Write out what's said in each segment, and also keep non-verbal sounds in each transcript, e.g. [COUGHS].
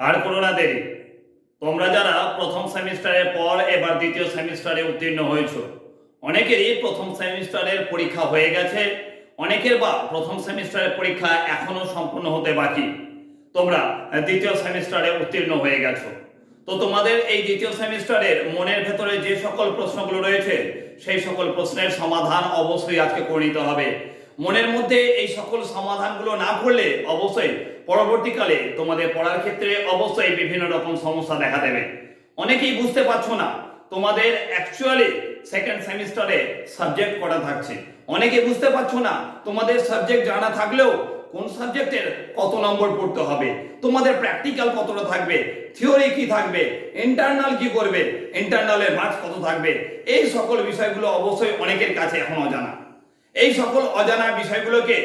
আর করো না দেরি। তোমরা যারা প্রথম সেমিস্টারের পর এবার দ্বিতীয় সেমিস্টারে উত্তীর্ণ হয়েছো, অনেকেরই প্রথম সেমিস্টারের পরীক্ষা হয়ে গেছে, অনেকের বা প্রথম সেমিস্টারের পরীক্ষা এখনও সম্পূর্ণ হতে বাকি। তোমরা দ্বিতীয় সেমিস্টারে উত্তীর্ণ হয়ে গেছো। তো তোমাদের এই দ্বিতীয় সেমিস্টারের মনের ভেতরে যে সকল প্রশ্নগুলো রয়েছে, সেই সকল প্রশ্নের সমাধান অবশ্যই আজকে করে নিতে হবে। মনের মধ্যে এই সকল সমাধানগুলো না করলে অবশ্যই পরবর্তীকালে তোমাদের পড়ার ক্ষেত্রে অবশ্যই বিভিন্ন রকম সমস্যা দেখা দেবে। অনেকেই বুঝতে পারছ না, তোমাদের অ্যাকচুয়ালি সেকেন্ড সেমিস্টারে সাবজেক্ট করা থাকছে। অনেকে বুঝতে পারছ না, তোমাদের সাবজেক্ট জানা থাকলেও কোন সাবজেক্টের কত নম্বর পড়তে হবে, তোমাদের প্র্যাকটিক্যাল কতটা থাকবে থিওরি কি থাকবে ইন্টারনাল কি করবে ইন্টারনালের মার্কস কত থাকবে, এই সকল বিষয়গুলো অবশ্যই অনেকের কাছে এখন অজানা। এই সকল অজানা বিষয়গুলোকে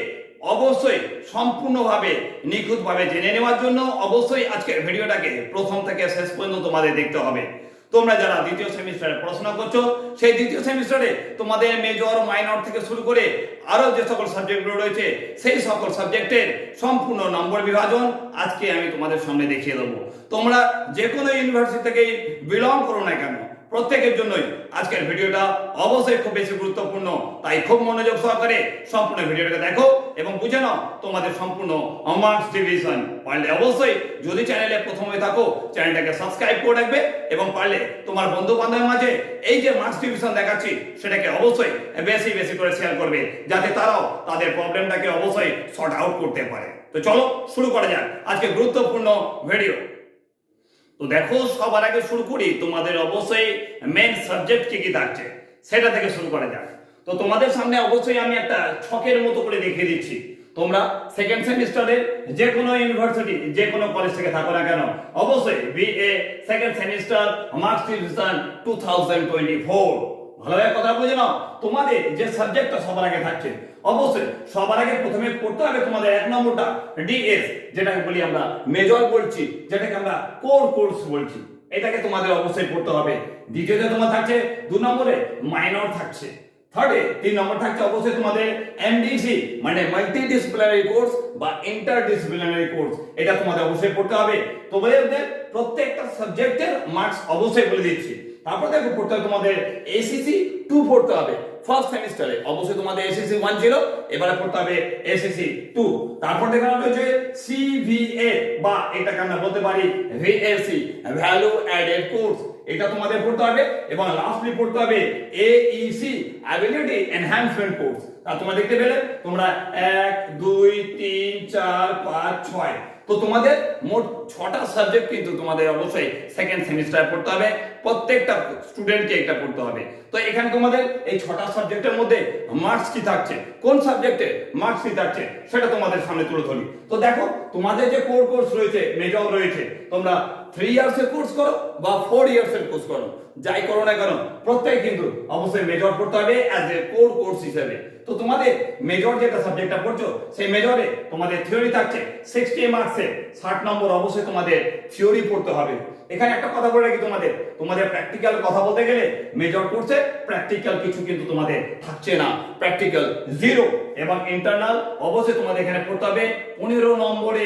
অবশ্যই সম্পূর্ণভাবে নিখুঁতভাবে জেনে নেওয়ার জন্য অবশ্যই আজকের ভিডিওটাকে প্রথম থেকে শেষ পর্যন্ত তোমাদের দেখতে হবে। তোমরা যারা দ্বিতীয় সেমিস্টারে পড়াশোনা করছ, সেই দ্বিতীয় সেমিস্টারে তোমাদের মেজর মাইনর থেকে শুরু করে আরও যে সকল সাবজেক্টগুলো রয়েছে, সেই সকল সাবজেক্টের সম্পূর্ণ নম্বর বিভাজন আজকে আমি তোমাদের সামনে দেখিয়ে দেবো। তোমরা যে কোনো ইউনিভার্সিটি থেকে বিলং করো না কেন, প্রত্যেকের জন্যই আজকের ভিডিওটা অবশ্যই খুব বেশি গুরুত্বপূর্ণ। তাই খুব মনোযোগ সহকারে সম্পূর্ণ ভিডিওটাকে দেখো। এবং বুঝে নাও তোমাদের সম্পূর্ণ মার্কস ডিভিশন পারলে অবশ্যই যদি চ্যানেলে প্রথম হয়ে থাকো চ্যানেলটাকে সাবস্ক্রাইব করে রাখবে এবং পারলে তোমার বন্ধু বান্ধবের মাঝে এই যে মার্কস ডিভিশন দেখাচ্ছি, সেটাকে অবশ্যই বেশি বেশি করে শেয়ার করবে, যাতে তারাও তাদের প্রবলেমটাকে অবশ্যই শর্ট আউট করতে পারে। তো চলো শুরু করা যাক। আজকে গুরুত্বপূর্ণ ভিডিও তো দেখো, সবার আগে শুরু করি। তোমাদের অবশ্যই মেন সাবজেক্ট কি কি থাকছে, সেটা থেকে শুরু করা যাক। তো তোমাদের সামনে অবশ্যই আমি একটা ছকের মতো করে দেখিয়ে দিচ্ছি। তোমরা সেকেন্ড সেমিস্টারে যে কোনো ইউনিভার্সিটি যে কোনো কলেজ থেকে থাকো না কেন, অবশ্যই BA second semester marks division two thousand twenty four ভালোভাবে কথা বুঝে নাও। তোমাদের যে সাবজেক্টটা সবার আগে থাকছে, অবশ্যই সবার আগে প্রথমে পড়তে হবে তোমাদের এক নম্বরটা ডিএস যেটাকে বলি আমরা মেজর বলছি, যেটাকে আমরা কোর কোর্স বলছি। এটাকে তোমাদের অবশ্যই পড়তে হবে। দ্বিতীয়তে তোমার থাকছে, দু নম্বরে মাইনর থাকছে। থার্ডে তিন নম্বর থাকছে অবশ্যই তোমাদের এমডিসি মানে মাল্টি ডিসিপ্লিনারি কোর্স বা ইন্টার ডিসিপ্লিনারি কোর্স এটা তোমাদের অবশ্যই পড়তে হবে। তোমাদের প্রত্যেকটা সাবজেক্টের মার্কস অবশ্যই বলে দিচ্ছি। তারপর দেখো, পড়তে হবে তোমাদের এসিসি টু পড়তে হবে। ফার্স্ট সেমিস্টারে অবশ্যই তোমাদের এসএসসি ওয়ান ছিল, এবারে পড়তে হবে এসএসসি টু তারপর দেখা দেখানো রয়েছে সিভিএ বা এটাকে আমরা বলতে পারি ভিএসসি ভ্যালু অ্যাডেড কোর্স এটা তোমাদের পড়তে হবে এবং লাস্টলি পড়তে হবে এইসি অ্যাবিলিটি এনহ্যান্সমেন্ট কোর্স তা তোমরা দেখতে পেলে, তোমরা এক, দুই, তিন, চার, পাঁচ, ছয়। তো তোমাদের মোট ছটা সাবজেক্ট কিন্তু তোমাদের অবশ্যই সেকেন্ড সেমিস্টার পড়তে হবে। প্রত্যেকটা স্টুডেন্টকে এটা পড়তে হবে। তো এখানে তোমাদের এই ছটা সাবজেক্টের মধ্যে মার্কস কি থাকছে? কোন সাবজেক্টে মার্কস কি থাকছে? সেটা তোমাদের সামনে তুলে ধরি। তো দেখো, তোমাদের যে কোর কোর্স রয়েছে মেজর রয়েছে, তোমরা থ্রি ইয়ার্স এর কোর্স করো বা ফোর ইয়ার্স এর কোর্স করো, যাই করো না কেন, প্রত্যেক কিন্তু অবশ্যই মেজর পড়তে হবে অ্যাজ এ কোর কোর্স হিসেবে। তো তোমাদের মেজর যেটা সাবজেক্টটা পড়ছো, সেই মেজরে তোমাদের থিওরি থাকছে সিক্সটি মার্কসে ষাট নম্বর অবশ্যই তোমাদের থিওরি পড়তে হবে। এখানে একটা কথা বলে রাখি তোমাদের তোমাদের প্র্যাকটিক্যাল কথা বলতে গেলে মেজর কোর্সে প্র্যাকটিক্যাল কিছু কিন্তু তোমাদের থাকছে না। প্র্যাকটিক্যাল জিরো এবং ইন্টারনাল অবশ্যই তোমাদের এখানে পড়তে হবে। পনেরো নম্বরে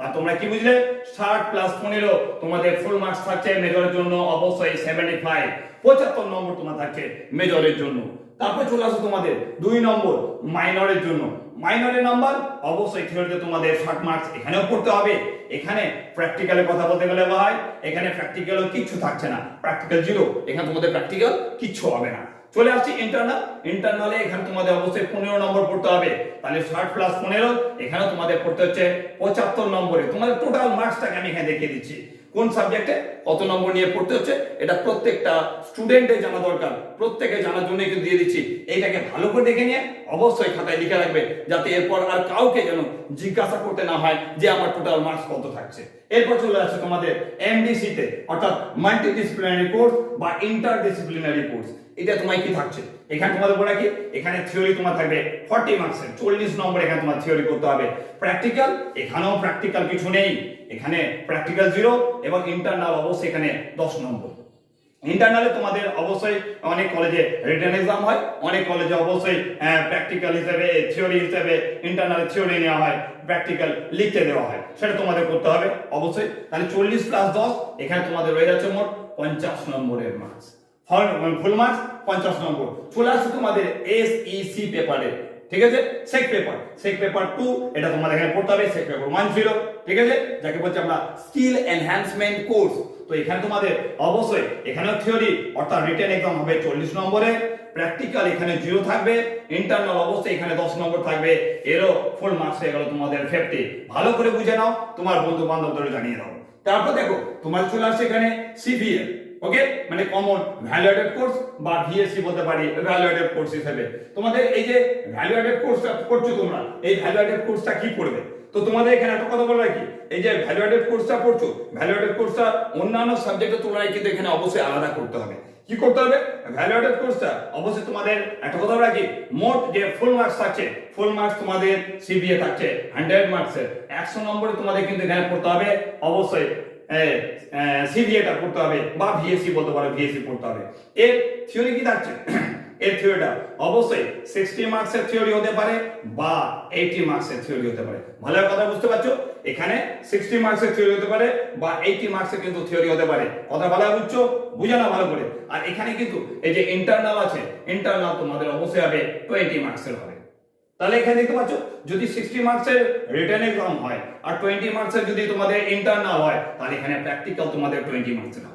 তা তোমরা কি বুঝলে? ষাট প্লাস পনেরো, তোমাদের ফুল মার্কস থাকছে মেজরের জন্য, অবশ্যই সেভেন্টি ফাইভ পঁচাত্তর নম্বর তোমার থাকছে মেজরের জন্য। তারপর চলে আসো তোমাদের দুই নম্বর মাইনরের জন্য। মাইনরের নাম্বার অবশ্যই থিওরিতে তোমাদের ষাট মার্কস এখানেও পড়তে হবে। এখানে প্র্যাকটিক্যালের কথা বলতে গেলে ভাই, এখানে প্র্যাকটিক্যালও কিচ্ছু থাকছে না। প্র্যাকটিক্যাল জিরো এখানে তোমাদের প্র্যাকটিক্যাল কিচ্ছু হবে না। চলে আসছি ইন্টারনাল ইন্টারনালে এখানে তোমাদের অবশ্যই পনেরো নম্বর পড়তে হবে। তাহলে ষাট প্লাস পনেরো এখানে তোমাদের পড়তে হচ্ছে পঁচাত্তর নম্বরে। তোমাদের টোটাল মার্কসটাকে আমি এখানে দেখিয়ে দিচ্ছি। কোন সাবজেক্টে কত নম্বর নিয়ে পড়তে হচ্ছে, এটা প্রত্যেকটা স্টুডেন্টের জানা দরকার। প্রত্যেকে জানার জন্য কিন্তু দিয়ে দিচ্ছি। এইটাকে ভালো করে দেখে নিয়ে অবশ্যই খাতায় লিখে রাখবে, যাতে এরপর আর কাউকে যেন জিজ্ঞাসা করতে না হয় যে আমার টোটাল মার্কস কত থাকছে। এরপর চলে আসছে তোমাদের এমডিসি তে, অর্থাৎ মাল্টি ডিসিপ্লিনারি কোর্স বা ইন্টার ডিসিপ্লিনারি কোর্স এটা তোমায় কি থাকছে? এখানে তোমাদের বলে কি এখানে থিওরি তোমার থাকবে ফর্টি মার্কসের চল্লিশ নম্বর এখানে তোমার থিওরি করতে হবে। প্র্যাকটিক্যাল এখানেও প্র্যাকটিক্যাল কিছু নেই। এখানে প্র্যাকটিক্যাল জিরো এবং ইন্টারনাল অবশ্যই এখানে দশ নম্বর। ইন্টারনালে তোমাদের অবশ্যই অনেক কলেজে রিটেন এক্সাম হয়, অনেক কলেজে অবশ্যই প্র্যাকটিক্যাল হিসেবে থিওরি হিসেবে ইন্টারনাল থিওরি নেওয়া হয় প্র্যাকটিক্যাল লিখতে দেওয়া হয়। সেটা তোমাদের করতে হবে, অবশ্যই। তাহলে চল্লিশ প্লাস দশ, এখানে তোমাদের রয়ে যাচ্ছে মোট পঞ্চাশ নম্বরের মার্কস ফুল মার্কস, পঞ্চাশ নম্বর। চলে আসছে তোমাদের এস ই সি পেপারে ঠিক আছে? SEC paper SEC paper two এটা তোমাদের এখানে পড়তে হবে সেক পেপার ওয়ান ছিল ঠিক আছে? যাকে বলছি আমরা স্কিল এনহ্যান্সমেন্ট কোর্স তো এখানে তোমাদের অবশ্যই, এখানেও থিওরি অর্থাৎ রিটেন এক্সাম হবে চল্লিশ নম্বরে প্র্যাকটিক্যাল এখানে জিরো থাকবে ইন্টারনাল অবশ্যই এখানে দশ নম্বর থাকবে, এরও ফুল মার্কস হয়ে গেল তোমাদের ফিফটি ভালো করে বুঝে নাও, তোমার বন্ধু বান্ধবদের জানিয়ে দাও। তারপর দেখো, তোমার চলে আসছে এখানে সিভিএল ওকে মানে কমন ভ্যালুয়েটেড কোর্স বা ভিএসসি বলতে পারি ভ্যালুয়েটেড কোর্স হিসেবে। তোমাদের এই যে ভ্যালুয়েটেড কোর্সটা করছ তোমরা, এই ভ্যালুয়েটেড কোর্সটা কি পড়বে? তো তোমাদের এখানে একটা কথা বলে রাখি এই যে ভ্যালুয়েটেড কোর্সটা পড়ছো ভ্যালুয়েটেড কোর্সটা অন্যান্য সাবজেক্টের তুলনায় কিন্তু এখানে অবশ্যই আলাদা করতে হবে। কি করতে হবে? ভ্যালুয়েটেড কোর্সটা অবশ্যই তোমাদের একটা কথা রাখি মোট যে ফুল মার্কস থাকছে ফুল মার্কস তোমাদের সিবিএ থাকছে হান্ড্রেড মার্কসের একশো নম্বরে তোমাদের কিন্তু এখানে পড়তে হবে, অবশ্যই সিভিএটা পড়তে হবে বা ভিএসসি বলতে পারো ভিএসসি পড়তে হবে। এর থিওরি কি থাকছে? [CLEARS THROAT] এর থিওরিটা অবশ্যই সিক্সটি মার্কসের থিওরি হতে পারে বা এইটি মার্কসের থিওরি হতে পারে। ভালো কথা বুঝতে পারছ? এখানে সিক্সটি মার্কসের থিওরি হতে পারে বা এইটি মার্কসের কিন্তু থিওরি হতে পারে। কথা ভালো বুঝছ? বুঝে না ভালো করে। আর এখানে কিন্তু এই যে ইন্টারনাল আছে ইন্টারনাল তোমাদের অবশ্যই হবে টোয়েন্টি মার্কসের হবে। তাহলে এখানে দেখতে পাচ্ছ যদি সিক্সটি মার্কসের রিটার্ন এক্সাম হয়, আর টোয়েন্টি মার্কসের যদি তোমাদের ইন্টারনাল হয়, তাহলে এখানে প্র্যাকটিক্যাল তোমাদের টোয়েন্টি মার্কসের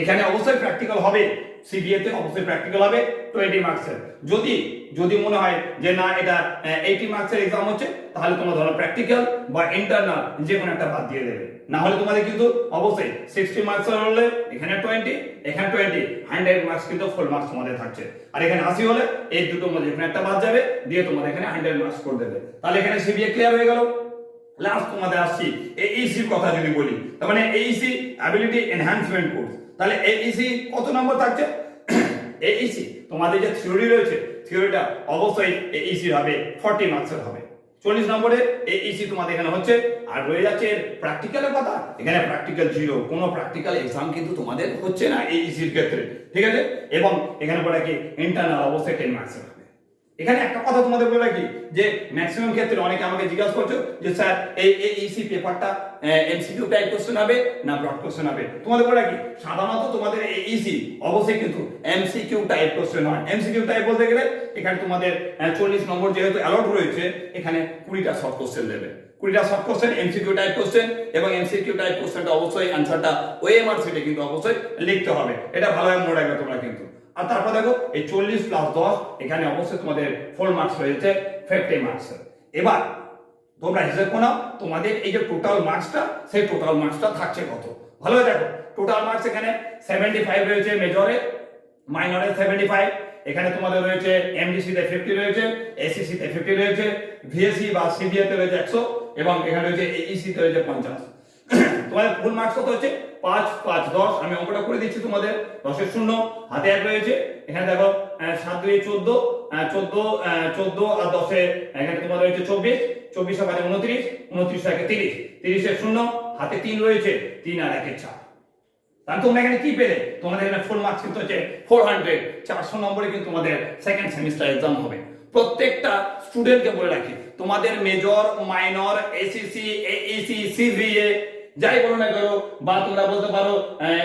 এখানে অবশ্যই প্র্যাকটিক্যাল হবে। সিবিএ তে অবশ্যই প্র্যাকটিক্যাল হবে টোয়েন্টি মার্কসের যদি যদি মনে হয় যে না, এটা এইটি মার্কসের এক্সাম হচ্ছে, তাহলে তোমার ধরো প্র্যাকটিক্যাল বা ইন্টারনাল যে কোনো একটা বাদ দিয়ে দেবে। না হলে তোমাদের কিন্তু অবশ্যই সিক্সটি মার্কসের হলে এখানে টোয়েন্টি এখানে টোয়েন্টি হান্ড্রেড মার্কস কিন্তু ফুল মার্কস তোমাদের থাকছে। আর এখানে আশি হলে এই দুটোর মধ্যে এখানে একটা বাদ যাবে, দিয়ে তোমাদের এখানে হান্ড্রেড মার্কস করে দেবে। তাহলে এখানে সিবিএ ক্লিয়ার হয়ে গেল। লাস্ট তোমাদের আসছি এইসি কথা যদি বলি, তার মানে এইসি অ্যাবিলিটি এনহ্যান্সমেন্ট কোর্স তাহলে এইসি কত নম্বর থাকছে? এইসি তোমাদের যে থিওরি রয়েছে থিওরিটা অবশ্যই এইসি হবে ফর্টি মার্কসের হবে। চল্লিশ নম্বরে এইসি তোমাদের এখানে হচ্ছে, আর রয়ে যাচ্ছে প্র্যাকটিক্যালের কথা। এখানে প্র্যাকটিক্যাল জিরো কোনো প্র্যাকটিক্যাল এক্সাম কিন্তু তোমাদের হচ্ছে না এইসির ক্ষেত্রে। ঠিক আছে? এবং এখানে বলে কি ইন্টারনাল অবশ্যই টেন মার্কসের এখানে একটা কথা তোমাদের বলে রাখি, যে ম্যাক্সিমাম ক্ষেত্রে অনেকে আমাকে জিজ্ঞাসা করছ যে, স্যার, এই এইসি পেপারটা এমসিকিউ টাইপ কোশ্চেন হবে না ব্রড কোশ্চেন হবে? তোমাদের বলে রাখি, সাধারণত তোমাদের এইসি অবশ্যই কিন্তু এমসিকিউ টাইপ কোশ্চেন হয়। এমসিকিউ টাইপ বলতে গেলে, এখানে তোমাদের চল্লিশ নম্বর যেহেতু অ্যালট রয়েছে, এখানে কুড়িটা শর্ট কোশ্চেন দেবে। কুড়িটা short question MCQ type question এবং এমসিকিউ টাইপ কোশ্চেনটা অবশ্যই অ্যান্সারটা ওএমআর সিটে কিন্তু অবশ্যই লিখতে হবে। এটা ভালোভাবে মনে রাখবে তোমরা কিন্তু। আর তারপর দেখো, এই চল্লিশ প্লাস দশ, এখানে অবশ্যই তোমাদের ফোর মার্কস রয়েছে ফিফটি মার্কস এবার তোমরা হিসেব করো তোমাদের এই যে টোটাল মার্কসটা সেই টোটাল মার্কসটা থাকছে কত? ভালো দেখো টোটাল মার্কস এখানে সেভেন্টি ফাইভ রয়েছে মেজরে মাইনরে সেভেন্টি ফাইভ এখানে তোমাদের রয়েছে এমডিসি তে ফিফটি রয়েছে এসিসি তে ফিফটি রয়েছে ভিএসসি বা সিবিএ তে রয়েছে একশো, এবং এখানে রয়েছে এইসি তে রয়েছে পঞ্চাশ। [COUGHS] তোমাদের ফুল মার্কস কত হচ্ছে? পাঁচ পাঁচ, দশ, আমি অঙ্কটা করে দিচ্ছি তোমাদের। দশের শূন্য, হাতে এক রয়েছে। এখানে দেখো সাত, দুই, চোদ্দ চোদ্দ চোদ্দ আর দশে এখানে তোমাদের রয়েছে চব্বিশ। চব্বিশ আর উনত্রিশ উনত্রিশ একে তিরিশ। তিরিশের শূন্য, হাতে তিন রয়েছে, তিন আর একের চার। তাহলে তোমরা এখানে কি পেলে? তোমাদের এখানে ফুল মার্কস কিন্তু হচ্ছে ফোর হান্ড্রেড চারশো নম্বরে কিন্তু তোমাদের সেকেন্ড সেমিস্টার এক্সাম হবে। প্রত্যেকটা স্টুডেন্টকে বলে রাখি, তোমাদের major minor SEC AEC CVA যাই বলো না করো বা তোমরা বলতে পারো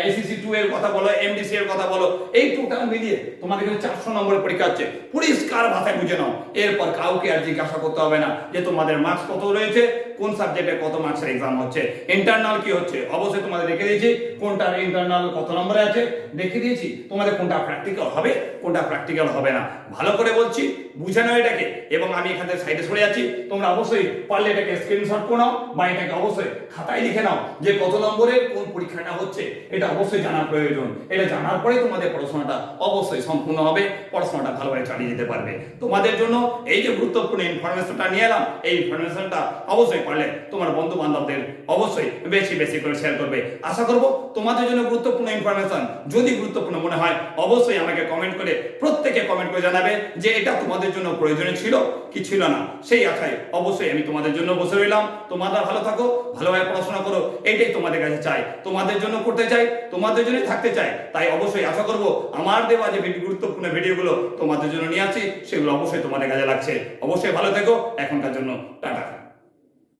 এসিসি টু এর কথা বলো এমডিসি এর কথা বলো, এই টোটাল মিলিয়ে তোমাদের কিন্তু চারশো নম্বরের পরীক্ষা হচ্ছে। পরিষ্কার ভাষায় বুঝে নাও। এরপর কাউকে আর জিজ্ঞাসা করতে হবে না যে তোমাদের মার্কস কত রয়েছে, কোন সাবজেক্টে কত মার্কসের এক্সাম হচ্ছে। ইন্টারনাল কি হচ্ছে? অবশ্যই তোমাদের দেখে দিয়েছি, কোনটার ইন্টারনাল কত নম্বরে আছে, দেখে দিয়েছি। তোমাদের কোনটা প্র্যাকটিক্যাল হবে, কোনটা প্র্যাকটিক্যাল হবে না। ভালো করে বলছি, বুঝে নাও এটাকে। এবং আমি এখান থেকে সাইডে সরে যাচ্ছি। তোমরা অবশ্যই পারলে এটাকে স্ক্রিনশট করে নাও, বা এটাকে অবশ্যই খাতায় লিখে নাও। যে কত নম্বরের কোন পরীক্ষাটা হচ্ছে, এটা অবশ্যই জানার প্রয়োজন। এটা জানার পরে তোমাদের পড়াশোনাটা অবশ্যই সম্পূর্ণ হবে, পড়াশোনাটা ভালোভাবে চালিয়ে যেতে পারবে। তোমাদের জন্য এই যে গুরুত্বপূর্ণ ইনফরমেশনটা নিয়ে এলাম, এই ইনফরমেশনটা অবশ্যই পারলে তোমার বন্ধু বান্ধবদের অবশ্যই বেশি বেশি করে শেয়ার করবে। আশা করব তোমাদের জন্য গুরুত্বপূর্ণ ইনফরমেশন যদি গুরুত্বপূর্ণ মনে হয়, অবশ্যই আমাকে কমেন্ট করে, প্রত্যেকে কমেন্ট করে জানাবে যে এটা তোমাদের জন্য প্রয়োজনীয় ছিল কি ছিল না। সেই আশায় অবশ্যই আমি তোমাদের জন্য বসে রইলাম। তোমরা ভালো থাকো, ভালোভাবে পড়াশোনা করো এইটাই তোমাদের কাছে চাই। তোমাদের জন্য করতে চাই, তোমাদের জন্যই থাকতে চাই। তাই অবশ্যই আশা করব আমার দেওয়া যে গুরুত্বপূর্ণ ভিডিওগুলো তোমাদের জন্য নিয়ে আসছি, সেগুলো অবশ্যই তোমাদের কাজে লাগছে। অবশ্যই ভালো থেকো, এখনকার জন্য টাটা।